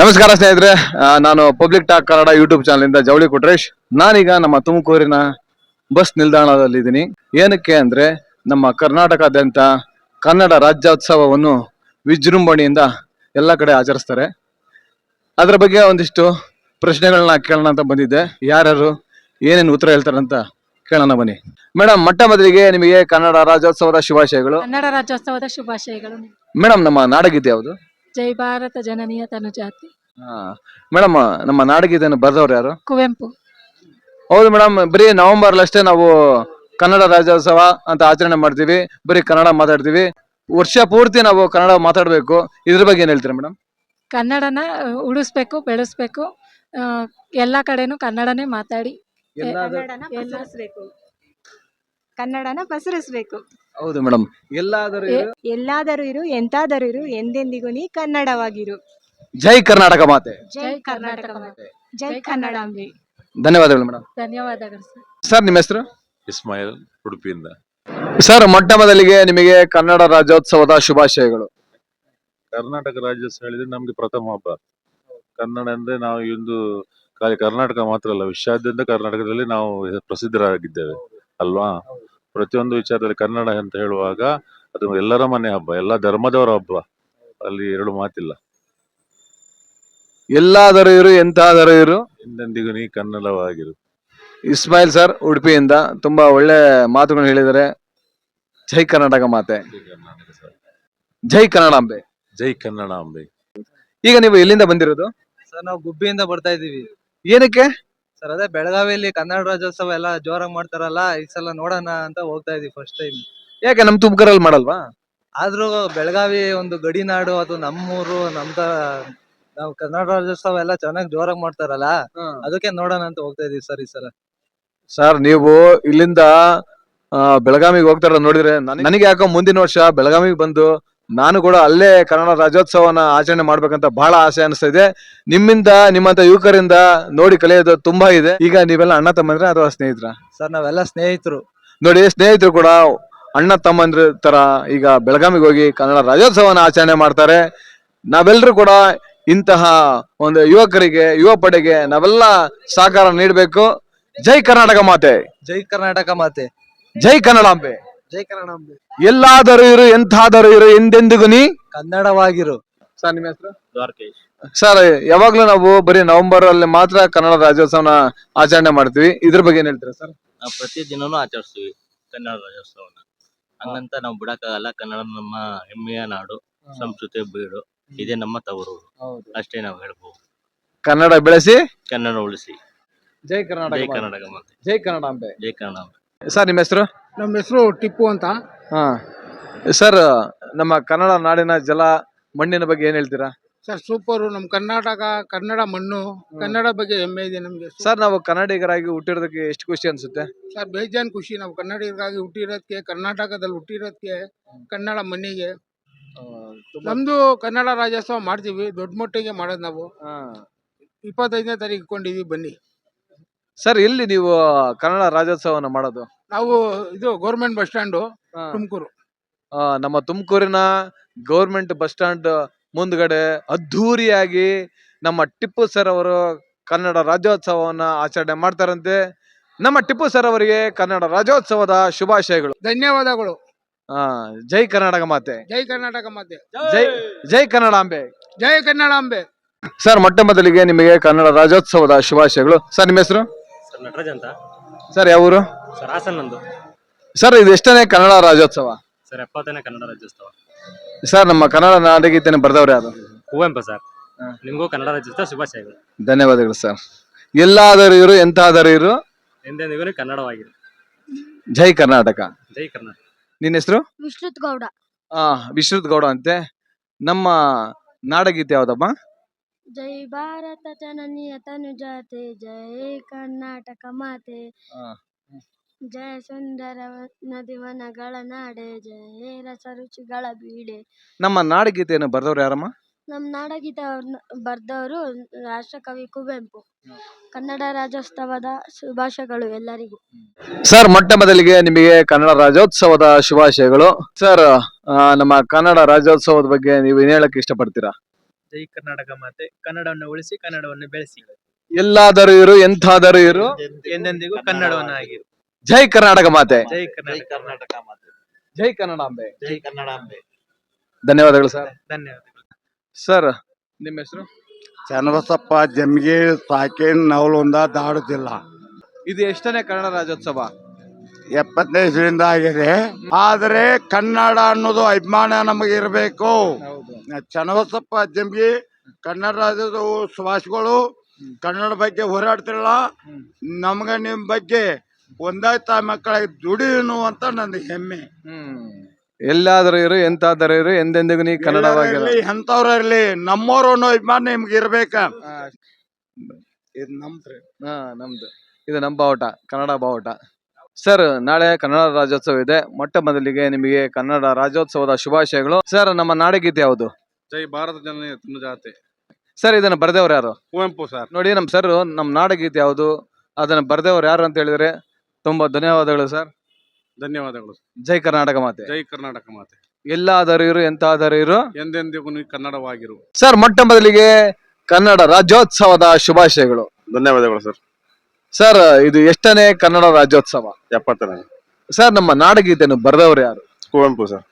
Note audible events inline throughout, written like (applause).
ನಮಸ್ಕಾರ ಸ್ನೇಹಿತರೆ. ನಾನು public talk Kannada YouTube channel ಇಂದ ಜವಳಿ ಕೊಟ್ರೇಶ್. ನಾನೀಗ ನಮ್ಮ ತುಮಕೂರಿನ ಬಸ್ ನಿಲ್ದಾಣದಲ್ಲಿದ್ದೀನಿ. ಏನಕ್ಕೆ ಅಂದ್ರೆ ನಮ್ಮ ಕರ್ನಾಟಕದಂತ ಕನ್ನಡ ರಾಜ್ಯೋತ್ಸವವನ್ನು ವಿಜೃಂಭಣೆಯಿಂದ ಎಲ್ಲ ಕಡೆ ಆಚರಿಸ್ತಾರೆ. ಅದರ ಬಗ್ಗೆ ಒಂದಿಷ್ಟು ಪ್ರಶ್ನೆಗಳನ್ನ ಕೇಳೋಣ ಅಂತ ಬಂದಿದ್ದೆ. ಯಾರ್ಯಾರು ಏನೇನು ಉತ್ತರ ಹೇಳ್ತಾರೆ ಅಂತ ಕೇಳೋಣ ಬನ್ನಿ. ಮೇಡಮ್ ಮೊಟ್ಟ ಮೊದಲಿಗೆ ನಿಮಗೆ ಕನ್ನಡ ರಾಜ್ಯೋತ್ಸವದ ಶುಭಾಶಯಗಳು. ಕನ್ನಡ ರಾಜ್ಯೋತ್ಸವದ ಶುಭಾಶಯಗಳು. ಮೇಡಮ್ ನಮ್ಮ ನಾಡಗೀತೆ ಯಾವುದು? ಜೈ ಭಾರತ ಜನನೀಯ ತನುಜಾತಿ. ಮೇಡಮ್ ನಮ್ಮ ನಾಡಗೀತೆಯನ್ನು ಬರೆದವ್ರು ಯಾರು? ಕುವೆಂಪು. ಹೌದು ಮೇಡಮ್ ಬರೀ ನವೆಂಬರ್ ಅಷ್ಟೇ ನಾವು ಕನ್ನಡ ರಾಜ್ಯೋತ್ಸವ ಅಂತ ಆಚರಣೆ ಮಾಡ್ತೀವಿ ಬರೀ ಕನ್ನಡ ಮಾತಾಡ್ತೀವಿ. ವರ್ಷ ಪೂರ್ತಿ ನಾವು ಕನ್ನಡ ಮಾತಾಡಬೇಕು. ಇದ್ರ ಬಗ್ಗೆ ಏನ್ ಹೇಳ್ತೀರಾ ಮೇಡಮ್? ಕನ್ನಡನ ಉಳಿಸ್ಬೇಕು ಬೆಳೆಸ್ಬೇಕು ಆ, ಎಲ್ಲ ಕಡೆನೂ ಕನ್ನಡನೇ ಮಾತಾಡಿ. ಕನ್ನಡನ ಎಲ್ಲ- ಕನ್ನಡನ ಪಸರಿಸಬೇಕು. ಹೌದು ಮೇಡಮ್ ಎಲ್ಲಾದರೂ ಇರು. ಎಲ್ಲಾದರೂ ಇರು ಎಂತಾದರೂ ಇರು ಎಂದೆಂದಿಗೂ ನೀ ಕನ್ನಡವಾಗಿರು. ಜೈ ಕರ್ನಾಟಕ ಮಾತೆ. ಜೈ ಕರ್ನಾಟಕ ಮಾತೆ. ಜೈ ಕನ್ನಡಾಂಬೆ. ಧನ್ಯವಾದಗಳು ಮೇಡಮ್ ಧನ್ಯವಾದಗಳು ಸರ್. ಸರ್ ನಿಮ್ಮ ಹೆಸರು? ಇಸ್ಮಾಯಿಲ್ ಉಡುಪಿಯಿಂದ. ಸರ್ ಮೊಟ್ಟ ಮೊದಲಿಗೆ ನಿಮಗೆ ಕನ್ನಡ ರಾಜ್ಯೋತ್ಸವದ ಶುಭಾಶಯಗಳು. ಕರ್ನಾಟಕ ರಾಜ್ಯೋತ್ಸವ ಹೇಳಿದ್ರೆ ನಮ್ಗೆ ಪ್ರಥಮ ಹಬ್ಬ. ಕನ್ನಡ ಅಂದ್ರೆ ನಾವು ಇಂದು ಖಾಲಿ ಕರ್ನಾಟಕ ಮಾತ್ರ ಅಲ್ಲ ವಿಶ್ವಾದ್ಯಂತ ಕರ್ನಾಟಕದಲ್ಲಿ ನಾವು ಪ್ರಸಿದ್ಧರಾಗಿದ್ದೇವೆ. ಅಲ್ವಾ? ಪ್ರತಿಯೊಂದು ವಿಚಾರದಲ್ಲಿ ಕನ್ನಡ ಅಂತ ಹೇಳುವಾಗ ಅದು ಎಲ್ಲರ ಮನೆ ಹಬ್ಬ ಎಲ್ಲ ಧರ್ಮದವರ ಹಬ್ಬ. ಅಲ್ಲಿ ಎರಡು ಮಾತಿಲ್ಲ. ಎಲ್ಲಾದರೂ ಇರು ಎಂತಾದರೂ ಇರು. ಎಂದೆಂದಿಗೂ ನೀ ಕನ್ನಡವಾಗಿರು. ಇಸ್ಮಾಯಿಲ್ ಸರ್ ಉಡುಪಿಯಿಂದ ತುಂಬಾ ಒಳ್ಳೆ ಮಾತುಗಳು ಹೇಳಿದರೆ ಜೈ ಕರ್ನಾಟಕ ಮಾತೆ. ಜೈ ಕರ್ನಾಟಕ ಸರ್. ಜೈ ಕನ್ನಡಾಂಬೆ ಜೈ ಕನ್ನಡಾಂಬೆ ಈಗ ನೀವು ಎಲ್ಲಿಂದ ಬಂದಿರೋದು? ಸರ್ ನಾವು ಗುಬ್ಬಿಯಿಂದ ಬರ್ತಾ ಇದೀವಿ ಏನಕ್ಕೆ? ಸರ್ ಅದೇ ಬೆಳಗಾವಿಯಲ್ಲಿ ಕನ್ನಡ ರಾಜ್ಯೋತ್ಸವ ಎಲ್ಲ ಜೋರಾಗಿ ಮಾಡ್ತಾರಲ್ಲ ಈ ಸಲ ನೋಡೋಣ ಅಂತ ಹೋಗ್ತಾ ಇದೀವಿ ಫಸ್ಟ್ ಟೈಮ್ ಯಾಕೆ ನಮ್ ತುಮಕೂರಲ್ಲಿ ಮಾಡಲ್ವಾ? ಆದ್ರೂ ಬೆಳಗಾವಿ ಒಂದು ಗಡಿನಾಡು ಅದು ನಮ್ಮೂರು ನಮ್ದ ನಾವು ಕನ್ನಡ ರಾಜ್ಯೋತ್ಸವ ಎಲ್ಲ ಚೆನ್ನಾಗಿ ಜೋರಾಗಿ ಮಾಡ್ತಾರಲ್ಲ ಅದಕ್ಕೆ ನೋಡೋಣ ಅಂತ ಹೋಗ್ತಾ ಇದೀವಿ ಸರ್ ಈ ಸಲ. ಸರ್ ನೀವು ಇಲ್ಲಿಂದ ಬೆಳಗಾವಿಗೆ ಹೋಗ್ತಾರ ನೋಡಿದ್ರೆ ನನಗೆ ಯಾಕೋ ಮುಂದಿನ ವರ್ಷ ಬೆಳಗಾವಿಗೆ ಬಂದು ನಾನು ಕೂಡ ಅಲ್ಲೇ ಕನ್ನಡ ರಾಜ್ಯೋತ್ಸವನ ಆಚರಣೆ ಮಾಡ್ಬೇಕಂತ ಬಹಳ ಆಸೆ ಅನಿಸ್ತಾ ಇದೆ ನಿಮ್ಮಿಂದ ನಿಮ್ಮಂತ ಯುವಕರಿಂದ ನೋಡಿ ಕಲಿಯೋದು ತುಂಬಾ ಇದೆ. ಈಗ ನೀವೆಲ್ಲ ಅಣ್ಣ ತಮ್ಮಂದ್ರೆ ಅಥವಾ ಸ್ನೇಹಿತರ? ಸರ್ ನಾವೆಲ್ಲ ಸ್ನೇಹಿತರು. ನೋಡಿ ಸ್ನೇಹಿತರು ಕೂಡ ಅಣ್ಣ ತಮ್ಮಂದ್ರ ತರ ಈಗ ಬೆಳಗಾವಿಗೆ ಹೋಗಿ ಕನ್ನಡ ರಾಜ್ಯೋತ್ಸವನ ಆಚರಣೆ ಮಾಡ್ತಾರೆ. ನಾವೆಲ್ಲರೂ ಕೂಡ ಇಂತಹ ಒಂದು ಯುವಕರಿಗೆ ಯುವ ಪಡೆಗೆ ನಾವೆಲ್ಲ ಸಹಕಾರ ನೀಡಬೇಕು. ಜೈ ಕರ್ನಾಟಕ ಮಾತೆ. ಜೈ ಕರ್ನಾಟಕ ಮಾತೆ. ಜೈ ಕನ್ನಡಾಂಬೆ. ಜೈ ಕನ್ನಡಾಂಬೆ ಎಲ್ಲಾದರೂ ಇರು ಎಂತಾದರೂ ಇರು ಎಂದೆಂದಿಗೂ ನೀ? ಕನ್ನಡವಾಗಿರು. ಸರ್ ನಿಮ್ಮ ಹೆಸರು? ಸರ್ ಯಾವಾಗ್ಲೂ ನಾವು ಬರೀ ನವೆಂಬರ್ ಅಲ್ಲಿ ಮಾತ್ರ ಕನ್ನಡ ರಾಜ್ಯೋತ್ಸವನ ಆಚರಣೆ ಮಾಡ್ತೀವಿ. ಇದ್ರ ಬಗ್ಗೆ ಏನ್ ಹೇಳ್ತೀರಾ ಸರ್? ನಾವು ಪ್ರತಿ ದಿನನೂ ಆಚರಿಸ್ತೀವಿ ಕನ್ನಡ ರಾಜ್ಯೋತ್ಸವನ. ಹಂಗಂತ ನಾವು ಬಿಡಕ್ಕಾಗಲ್ಲ. ಕನ್ನಡ ನಮ್ಮ ಹೆಮ್ಮೆಯ ನಾಡು ಸಂಸ್ಕೃತಿ ಬೀಡು. ಇದೇ ನಮ್ಮ ತವರು. ಅಷ್ಟೇ ನಾವು ಹೇಳ್ಬೋದು. ಕನ್ನಡ ಬೆಳೆಸಿ? ಕನ್ನಡ ಉಳಿಸಿ. ಜೈ ಜೈ ಕರ್ನಾಟಕ ಜೈ ಕರ್ನಾಟಕ ಜೈ ಕನ್ನಡಾಂಬೆ ಜೈ ಕನ್ನಡ ಸರ್ ನಿಮ್ಮ ಹೆಸರು? ನಮ್ಮ ಹೆಸರು ಟಿಪ್ಪು ಅಂತ. ಹಾ. ಸರ್ ನಮ್ಮ ಕನ್ನಡ ನಾಡಿನ ಜಲ ಮಣ್ಣಿನ ಬಗ್ಗೆ ಏನ್ ಹೇಳ್ತೀರಾ? Sir super. ನಮ್ಮ ಕರ್ನಾಟಕ ಕನ್ನಡ ಮಣ್ಣು ಕನ್ನಡ ಬಗ್ಗೆ ಹೆಮ್ಮೆ ಇದೆ ನಮಗೆ. ಸರ್ ನಾವು ಕನ್ನಡಿಗರಾಗಿ ಹುಟ್ಟಿರೋದಕ್ಕೆ ಎಷ್ಟು ಖುಷಿ ಅನ್ಸುತ್ತೆ? ಸರ್ ಬೇಜಾನ್ ಖುಷಿ. ನಾವು ಕನ್ನಡಿಗರಾಗಿ ಹುಟ್ಟಿರೋದಕ್ಕೆ ಕರ್ನಾಟಕದಲ್ಲಿ ಹುಟ್ಟಿರೋದಕ್ಕೆ ಕನ್ನಡ ಮಣ್ಣಿಗೆ. ನಮ್ದು ಕನ್ನಡ ರಾಜ್ಯೋತ್ಸವ ಮಾಡ್ತೀವಿ. ದೊಡ್ಡ ಮಟ್ಟಿಗೆ ಮಾಡೋದು ನಾವು. ಇಪ್ಪತ್ತೈದನೇ ತಾರೀಕು ಇಟ್ಕೊಂಡಿದೀವಿ ಬನ್ನಿ. ಸರ್ ಎಲ್ಲಿ ನೀವು ಕನ್ನಡ ರಾಜ್ಯೋತ್ಸವನ ಮಾಡೋದು? ನಾವು ಇದು ಗೌರ್ಮೆಂಟ್ ಬಸ್ ಸ್ಟಾಂಡ್ ತುಮಕೂರು. ಆ, ನಮ್ಮ ತುಮಕೂರಿನ ಗೌರ್ಮೆಂಟ್ ಬಸ್ ಸ್ಟ್ಯಾಂಡ್ ಮುಂದ್ಗಡೆ ಅದ್ಧೂರಿಯಾಗಿ ನಮ್ಮ ಟಿಪ್ಪು ಸರ್ ಅವರು ಕನ್ನಡ ರಾಜ್ಯೋತ್ಸವವನ್ನ ಆಚರಣೆ ಮಾಡ್ತಾರಂತೆ. ನಮ್ಮ ಟಿಪ್ಪು ಸರ್ ಅವರಿಗೆ ಕನ್ನಡ ರಾಜ್ಯೋತ್ಸವದ ಶುಭಾಶಯಗಳು. ಧನ್ಯವಾದಗಳು. ಆ, ಜೈ ಕರ್ನಾಟಕ ಮಾತೆ. ಜೈ ಕರ್ನಾಟಕ ಮಾತೆ. ಜೈ ಜೈ ಕನ್ನಡಾಂಬೆ ಜೈ ಕನ್ನಡಾಂಬೆ ಸರ್ ಮೊಟ್ಟ ಮೊದಲಿಗೆ ನಿಮಗೆ ಕನ್ನಡ ರಾಜ್ಯೋತ್ಸವದ ಶುಭಾಶಯಗಳು. ಸರ್ ನಿಮ್ಮ ಹೆಸರು? ಸರ್ ನಟರಾಜ್ ಅಂತ. ಸರ್ ಯಾವ ಊರು? ಸರ್ ಹಾಸನ್ ನಂದು. ಸರ್ ಇದು ಎಷ್ಟನೇ ಕನ್ನಡ ರಾಜ್ಯೋತ್ಸವ? ಸರ್ ಎಪ್ಪತ್ತನೇ ಕನ್ನಡ ರಾಜ್ಯೋತ್ಸವ. ಸರ್ ನಮ್ಮ ಕನ್ನಡ ನಾಡಗೀತೆನ ಬರೆದವ್ರೆ ಅದು ಕುವೆಂಪು ಸರ್. ನಿಮಗೂ ಕನ್ನಡ ರಾಜ್ಯೋತ್ಸವ ಶುಭಾಶಯಗಳು. ಧನ್ಯವಾದಗಳು ಸರ್. ಎಲ್ಲಾದರೂ ಇರು ಎಂತಾದರೂ ಇರು. ಎಂದೆಂದಿಗೂ ಕನ್ನಡವಾಗಿರು. ಜೈ ಕರ್ನಾಟಕ. ಜೈ ಕರ್ನಾಟಕ. ನಿನ್ನ ಹೆಸರು? ವಿಶ್ರುತ್ ಗೌಡ. ಆ ವಿಶ್ರುತ್ ಗೌಡ ಅಂತೆ. ನಮ್ಮ ನಾಡಗೀತೆ ಯಾವ್ದಮ್ಮ ಜೈ ಭಾರತ ಜನನಿಯ ತನುಜಾತೆ ಜೈ ಕರ್ನಾಟಕ ಮಾತೆ. ನಮ್ಮ ನಾಡಗೀತೆಯನ್ನು ಬರೆದವರು ಯಾರಮ್ಮ? ನಮ್ಮ ನಾಡಗೀತೆ ಬರ್ದವರು ರಾಷ್ಟ್ರಕವಿ ಕುವೆಂಪು. ಕನ್ನಡ ರಾಜ್ಯೋತ್ಸವದ ಶುಭಾಶಯಗಳು ಎಲ್ಲರಿಗೂ. ಸರ್ ಮೊಟ್ಟ ಮೊದಲಿಗೆ ನಿಮಗೆ ಕನ್ನಡ ರಾಜ್ಯೋತ್ಸವದ ಶುಭಾಶಯಗಳು. ಸರ್ ಆ, ನಮ್ಮ ಕನ್ನಡ ರಾಜ್ಯೋತ್ಸವದ ಬಗ್ಗೆ ನೀವು ಏನ್ ಹೇಳಕ್ ಇಷ್ಟಪಡ್ತೀರಾ? ಜೈ ಕರ್ನಾಟಕ ಮಾತೆ. ಕನ್ನಡವನ್ನು ಉಳಿಸಿ ಕನ್ನಡವನ್ನು ಬೆಳೆಸಿ. ಎಲ್ಲಾದರೂ ಇರು ಎಂತಾದರೂ ಇರು. ಎಂದೆಂದಿಗೂ ಕನ್ನಡವನ್ನು ಆಗಿರು ಜೈ ಕರ್ನಾಟಕ ಮಾತೆ. ಜೈ ಜೈ ಕರ್ನಾಟಕ ಮಾತೆ. ಜೈ ಕನ್ನಡಾಂಬೆ ಜೈ ಕನ್ನಡಾಂಬೆ ಧನ್ಯವಾದಗಳು ಸರ್. ಧನ್ಯವಾದಗಳು. ಸರ್ ನಿಮ್ಮ ಹೆಸರು? ಚನ್ನಬಸಪ್ಪ ಜಮ್ಗೆ ಸಾಕೇನ್ ನವಲೊಂದ ದಾಡುತ್ತಿಲ್ಲ ಇದು ಎಷ್ಟನೇ ಕನ್ನಡ ರಾಜ್ಯೋತ್ಸವ? ಎಪ್ಪತ್ತೈದರಿಂದ ಇಸ್ವಿಯಿಂದ ಆಗಿದೆ. ಆದರೆ ಕನ್ನಡ ಅನ್ನೋದು ಅಭಿಮಾನ ನಮಗೆ ಇರಬೇಕು. ಚನ್ನಬಸಪ್ಪ ಜಮ್ಗಿ ಕನ್ನಡ ರಾಜ್ಯದ ಸುಭಾಷ್ಗಳು ಕನ್ನಡ ಬಗ್ಗೆ ಹೋರಾಡ್ತಿರಲ್ಲ. ನಮ್ಗೆ ನಿಮ್ಮ ಬಗ್ಗೆ ಒಂದಾಯ್ತ ಮಕ್ಕಳಿಗೆ ದುಡಿಯುನು ಅಂತ ನನ್ನ ಹೆಮ್ಮೆ. ಎಲ್ಲಾದರೂ ಇರು ಎಂತಾದರೂ ಇರು ಎಂದೆಂದಿಗೂ ನೀ ಕನ್ನಡವಾಗಿರಲಿ ಎಂತವ್ರ ಎಂತವ್ರು ಇರ್ಲಿ ನಮ್ಮವ್ರು ಅನ್ನೋ ಅಭಿಮಾನ ನಿಮ್ಗೆ ಇರ್ಬೇಕ. ಇದು ನಮ್ದ್ರಿ. ಹಾ ನಮ್ದು. ಇದು ನಮ್ಮ ಬಾವುಟ ಕನ್ನಡ ಬಾವುಟ. ಸರ್ ನಾಳೆ ಕನ್ನಡ ರಾಜ್ಯೋತ್ಸವ ಇದೆ. ಮೊಟ್ಟ ಮೊದಲಿಗೆ ನಿಮಗೆ ಕನ್ನಡ ರಾಜ್ಯೋತ್ಸವದ ಶುಭಾಶಯಗಳು. ಸರ್ ನಮ್ಮ ನಾಡಗೀತೆ ಯಾವುದು? ಜೈ ಭಾರತ ಜನನಿ ಜಾತೆ. ಸರ್ ಇದನ್ನ ಬರೆದವ್ರು ಯಾರು? ಕುವೆಂಪು ಸರ್. ನೋಡಿ ನಮ್ಮ ಸರ್ ನಮ್ಮ ನಾಡಗೀತೆ ಯಾವುದು? ಅದನ್ನ ಬರೆದವ್ರು ಯಾರು ಅಂತ ಹೇಳಿದ್ರೆ ತುಂಬಾ ಧನ್ಯವಾದಗಳು ಸರ್. ಧನ್ಯವಾದಗಳು. ಜೈ ಕರ್ನಾಟಕ ಮಾತೆ. ಜೈ ಕರ್ನಾಟಕ ಮಾತೆ. ಎಲ್ಲಾದರೂ ಇರು ಎಂತಾದರೂ ಇರು ಎಂದೆಂದಿಗೂ ನೀ ಕನ್ನಡವಾಗಿರು. ಸರ್ ಮೊಟ್ಟ ಮೊದಲಿಗೆ ಕನ್ನಡ ರಾಜ್ಯೋತ್ಸವದ ಶುಭಾಶಯಗಳು. ಧನ್ಯವಾದಗಳು ಸರ್. ಸರ್ ಇದು ಎಷ್ಟನೇ ಕನ್ನಡ ರಾಜ್ಯೋತ್ಸವ? ಎಪ್ಪತ್ತನೇ. ಸರ್ ನಮ್ಮ ನಾಡಗೀತೆಯನ್ನು ಬರೆದವರು ಯಾರು? ಕುವೆಂಪು ಸರ್.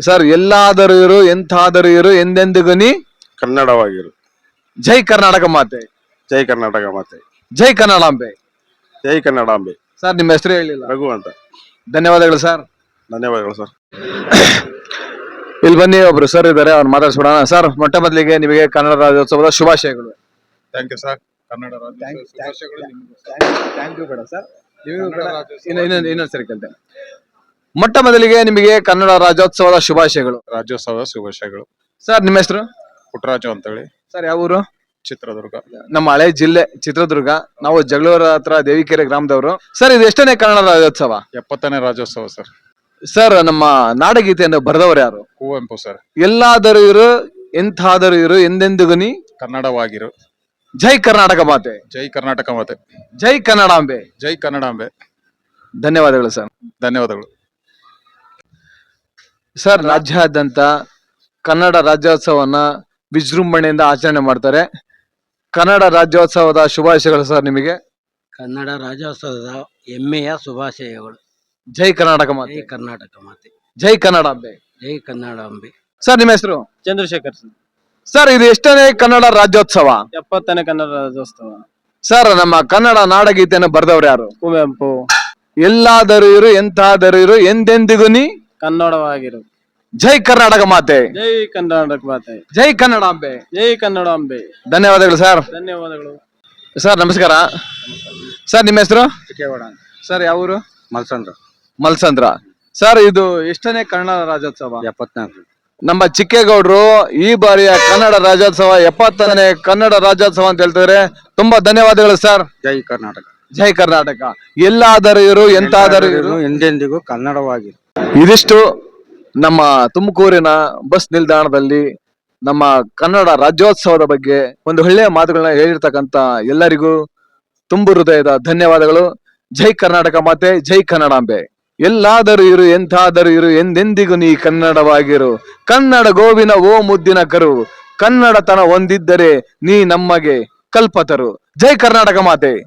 ಸರ್ ಎಲ್ಲಾದರೂ ಇರು ಎಂತಾದರೂ ಇರು ಎಂದೆಂದಿಗೂ ನೀ? ಕನ್ನಡವಾಗಿರು. ಜೈ ಕರ್ನಾಟಕ ಮಾತೆ. ಜೈ ಕರ್ನಾಟಕ ಮಾತೆ. ಜೈ ಕನ್ನಡಾಂಬೆ. ಜೈ ಕನ್ನಡಾಂಬೆ. ಸರ್ ನಿಮ್ಮ ಹೆಸರು ಹೇಳಿಲ್ಲ. ರಘು ಅಂತ. ಧನ್ಯವಾದಗಳು ಸರ್ ಧನ್ಯವಾದಗಳು ಸರ್ (coughs) ಇಲ್ಲಿ ಬನ್ನಿ ಒಬ್ರು ಸರ್ ಇದ್ದಾರೆ ಅವ್ರು ಮಾತಾಡ್ಸ್ಬಿಡೋಣ. ಸರ್ ಮೊಟ್ಟ ಮೊದಲಿಗೆ ನಿಮಗೆ ಕನ್ನಡ ರಾಜ್ಯೋತ್ಸವದ ಶುಭಾಶಯಗಳು. ಥ್ಯಾಂಕ್ ಯು ಸರ್ ಕನ್ನಡ ರಾಜ್ಯೋತ್ಸವ ಶುಭಾಶಯಗಳು ನಿಮಗೂ. ಥ್ಯಾಂಕ್ ಯು ಬೇಡ ಸರ್ ಇನ್ನೊಂದು ಇನ್ನೊಂದು ಸರಿ ಕೇಳ್ತೇನೆ. ಮೊಟ್ಟ ಮೊದಲಿಗೆ ನಿಮಗೆ ಕನ್ನಡ ರಾಜ್ಯೋತ್ಸವದ ಶುಭಾಶಯಗಳು. ರಾಜ್ಯೋತ್ಸವದ ಶುಭಾಶಯಗಳು. ಸರ್ ನಿಮ್ಮ ಹೆಸರು? ಪುಟ್ಟರಾಜು ಅಂತೇಳಿ. ಸರ್ ಯಾವ ಊರು? ಚಿತ್ರದುರ್ಗ. ನಮ್ಮ ಹಳೆ ಜಿಲ್ಲೆ ಚಿತ್ರದುರ್ಗ. ನಾವು ಜಗಳೂರ ಹತ್ರ ದೇವಿಕೆರೆ ಗ್ರಾಮದವರು. ಸರ್ ಇದು ಎಷ್ಟನೇ ಕನ್ನಡ ರಾಜ್ಯೋತ್ಸವ? ಎಪ್ಪತ್ತನೇ ರಾಜ್ಯೋತ್ಸವ ಸರ್. ಸರ್ ನಮ್ಮ ನಾಡಗೀತೆಯನ್ನು ಬರೆದವರು ಯಾರು? ಕುವೆಂಪು ಸರ್. ಎಲ್ಲಾದರೂ ಇರು ಎಂತಾದರೂ ಇರು ಎಂದೆಂದಿಗೂ ನೀ ಕನ್ನಡವಾಗಿರು. ಜೈ ಕರ್ನಾಟಕ ಮಾತೆ. ಜೈ ಕರ್ನಾಟಕ ಮಾತೆ. ಜೈ ಕನ್ನಡಾಂಬೆ ಜೈ ಕನ್ನಡಾಂಬೆ ಧನ್ಯವಾದಗಳು ಸರ್. ಧನ್ಯವಾದಗಳು. ಸರ್ ರಾಜ್ಯಾದ್ಯಂತ ಕನ್ನಡ ರಾಜ್ಯೋತ್ಸವನ ವಿಜೃಂಭಣೆಯಿಂದ ಆಚರಣೆ ಮಾಡ್ತಾರೆ. ಕನ್ನಡ ರಾಜ್ಯೋತ್ಸವದ ಶುಭಾಶಯಗಳು ಸರ್ ನಿಮಗೆ. ಕನ್ನಡ ರಾಜ್ಯೋತ್ಸವದ ಹೆಮ್ಮೆಯ ಶುಭಾಶಯಗಳು. ಜೈ ಕರ್ನಾಟಕ ಜೈ ಮಾತೆ ಕರ್ನಾಟಕ ಮಾತೆ. ಜೈ ಕನ್ನಡಾಂಬೆ ಜೈ ಕನ್ನಡಾಂಬೆ ಸರ್ ನಿಮ್ಮ ಹೆಸರು? ಚಂದ್ರಶೇಖರ್ ಸರ್ ಇದು ಎಷ್ಟನೇ ಕನ್ನಡ ರಾಜ್ಯೋತ್ಸವ? ಎಪ್ಪತ್ತನೇ ಕನ್ನಡ ರಾಜ್ಯೋತ್ಸವ. ಸರ್ ನಮ್ಮ ಕನ್ನಡ ನಾಡಗೀತೆಯನ್ನು ಬರೆದವ್ರು ಯಾರು? ಕುವೆಂಪು. ಎಲ್ಲಾದರೂ ಇರು ಎಂತಾದರೂ ಇರು ಎಂದೆಂದಿಗೂ ನೀ? ಕನ್ನಡವಾಗಿರು. ಜೈ ಕರ್ನಾಟಕ ಮಾತೆ. ಜೈ ಕರ್ನಾಟಕ ಮಾತೆ. ಜೈ ಕನ್ನಡಾಂಬೆ ಜೈ ಕನ್ನಡಾಂಬೆ ಧನ್ಯವಾದಗಳು ಸರ್. ಧನ್ಯವಾದಗಳು. ಸರ್ ನಮಸ್ಕಾರ. ಸರ್ ನಿಮ್ಮ ಹೆಸರು? ಸರ್ ಯಾವ ಊರು? ಮಲ್ಸಂದ್ರ. ಮಲ್ಸಂದ್ರ. ಸರ್ ಇದು ಎಷ್ಟನೇ ಕನ್ನಡ ರಾಜ್ಯೋತ್ಸವ? ಎಪ್ಪತ್ನಾಲ್ಕು. ನಮ್ಮ ಚಿಕ್ಕೇಗೌಡರು ಈ ಬಾರಿಯ ಕನ್ನಡ ರಾಜ್ಯೋತ್ಸವ ಎಪ್ಪತ್ತನೇ ಕನ್ನಡ ರಾಜ್ಯೋತ್ಸವ ಅಂತ ಹೇಳ್ತಿದ್ರೆ. ತುಂಬಾ ಧನ್ಯವಾದಗಳು ಸರ್. ಜೈ ಕರ್ನಾಟಕ. ಜೈ ಕರ್ನಾಟಕ. ಎಲ್ಲಾದರೂ ಇರು ಎಂತಾದರೂ ಇರು. ಎಂದೆಂದಿಗೂ ಕನ್ನಡವಾಗಿ ಇದಿಷ್ಟು ನಮ್ಮ ತುಮಕೂರಿನ ಬಸ್ ನಿಲ್ದಾಣದಲ್ಲಿ ನಮ್ಮ ಕನ್ನಡ ರಾಜ್ಯೋತ್ಸವದ ಬಗ್ಗೆ ಒಂದು ಒಳ್ಳೆಯ ಮಾತುಗಳನ್ನ ಹೇಳಿರ್ತಕ್ಕಂತ ಎಲ್ಲರಿಗೂ ತುಂಬು ಹೃದಯದ ಧನ್ಯವಾದಗಳು. ಜೈ ಕರ್ನಾಟಕ ಮಾತೆ, ಜೈ ಕನ್ನಡಾಂಬೆ. ಎಲ್ಲಾದರೂ ಇರು, ಎಂತಾದರೂ ಇರು, ಎಂದೆಂದಿಗೂ ನೀ ಕನ್ನಡವಾಗಿರು. ಕನ್ನಡ ಗೋವಿನ ಓ ಮುದ್ದಿನ ಕರು. ಕನ್ನಡತನ ಹೊಂದಿದ್ದರೆ ನೀ ನಮಗೆ ಕಲ್ಪತರು. ಜೈ ಕರ್ನಾಟಕ ಮಾತೆ.